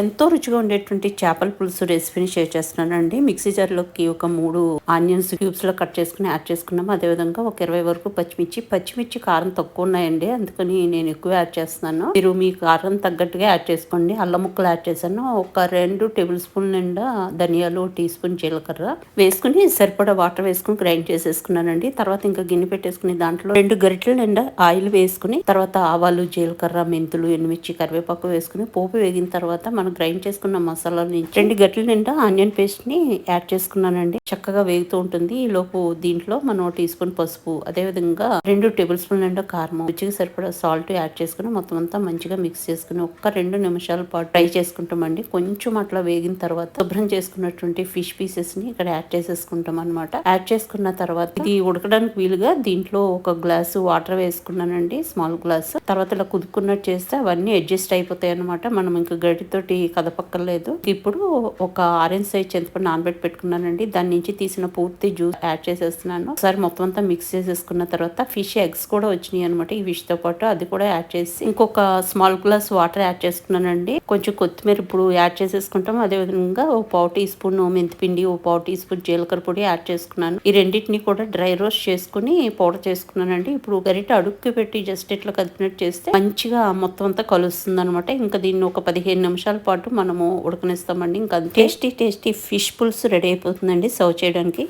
ఎంతో రుచిగా ఉండేటువంటి చేపల పులుసు రెసిపీని షేర్ చేస్తున్నానండి. మిక్సీ జార్లోకి ఒక మూడు ఆనియన్స్ క్యూబ్స్లో కట్ చేసుకుని యాడ్ చేసుకున్నాము. అదేవిధంగా ఒక ఇరవై వరకు పచ్చిమిర్చి. పచ్చిమిర్చి కారం తక్కువ ఉన్నాయండి. అందుకని నేను ఎక్కువ యాడ్ చేస్తున్నాను. మీరు మీ కారం తగ్గట్టుగా యాడ్ చేసుకోండి. అల్లం ముక్కలు యాడ్ చేశాను. ఒక రెండు టేబుల్ స్పూన్ నిండా ధనియాలు టీ స్పూన్ జీలకర్ర వేసుకుని సరిపడా వాటర్ వేసుకుని గ్రైండ్ చేసేసుకున్నానండి. తర్వాత ఇంకా గిన్నె పెట్టేసుకుని దాంట్లో రెండు గరిటెల నిండా ఆయిల్ వేసుకుని తర్వాత ఆవాలు జీలకర్ర మెంతులు ఎండుమిర్చి కరివేపాకు వేసుకుని పోపు వేగిన తర్వాత మనం మనం గ్రైండ్ చేసుకున్న మసాలా నుంచి రెండు గట్ల నిండా ఆనియన్ పేస్ట్ని యాడ్ చేసుకున్నానండి. చక్కగా వేగుతూ ఉంటుంది. ఈ లోపు దీంట్లో మనం టీ స్పూన్ పసుపు అదే విధంగా రెండు టేబుల్ స్పూన్ నిండా కారం రుచికి సరిపడా సాల్ట్ యాడ్ చేసుకుని మొత్తం అంతా మంచిగా మిక్స్ చేసుకుని ఒక్క రెండు నిమిషాల పాటు ఫ్రై చేసుకుంటామండి. కొంచెం అట్లా వేగిన తర్వాత శుభ్రం చేసుకున్నటువంటి ఫిష్ పీసెస్ని ఇక్కడ యాడ్ చేసేసుకుంటాం అనమాట యాడ్ చేసుకున్న తర్వాత ఇది ఉడకడానికి వీలుగా దీంట్లో ఒక గ్లాసు వాటర్ వేసుకున్నానండి స్మాల్ గ్లాస్. తర్వాత ఇలా కుదుకున్నట్టు చేస్తే అవన్నీ అడ్జస్ట్ అయిపోతాయి అనమాట మనం ఇంకా గడితోటి కదపక్కర్లేదు ఇప్పుడు ఒక ఆరెంజ్ సైజ్ చింతపండు నానబెట్టి పెట్టుకున్నానండి. దాని నుంచి తీసిన పూర్తి జ్యూస్ యాడ్ చేసేస్తున్నాను. ఒకసారి మొత్తం అంతా మిక్స్ చేసేసుకున్న తర్వాత ఫిష్ ఎగ్స్ కూడా వచ్చినాయి అనమాట ఈ ఫిష్తో పాటు అది కూడా యాడ్ చేసి ఇంకొక స్మాల్ గ్లాస్ వాటర్ యాడ్ చేసుకున్నానండి కొంచెం కొత్తిమీర ఇప్పుడు యాడ్ చేసేసుకుంటాం. అదే విధంగా ఓ పావు టీ స్పూన్ మెంతిపిండి ఓ పావు టీ స్పూన్ జీలకర్ర పొడి యాడ్ చేసుకున్నాను. ఈ రెండింటిని కూడా డ్రై రోస్ట్ చేసుకుని పౌడర్ చేసుకున్నానండి. ఇప్పుడు గరిట అడుక్కి పెట్టి జస్ట్ ఇట్లా కదిపినట్టు చేస్తే మంచిగా మొత్తం అంతా కలుస్తుంది అనమాట ఇంకా దీన్ని ఒక పదిహేను నిమిషాల పాటు మనము ఉడకనిస్తామండి. ఇంకా టేస్టీ టేస్టీ ఫిష్ పులుసు రెడీ అయిపోతుందండి. సర్వ్ చేయడానికి.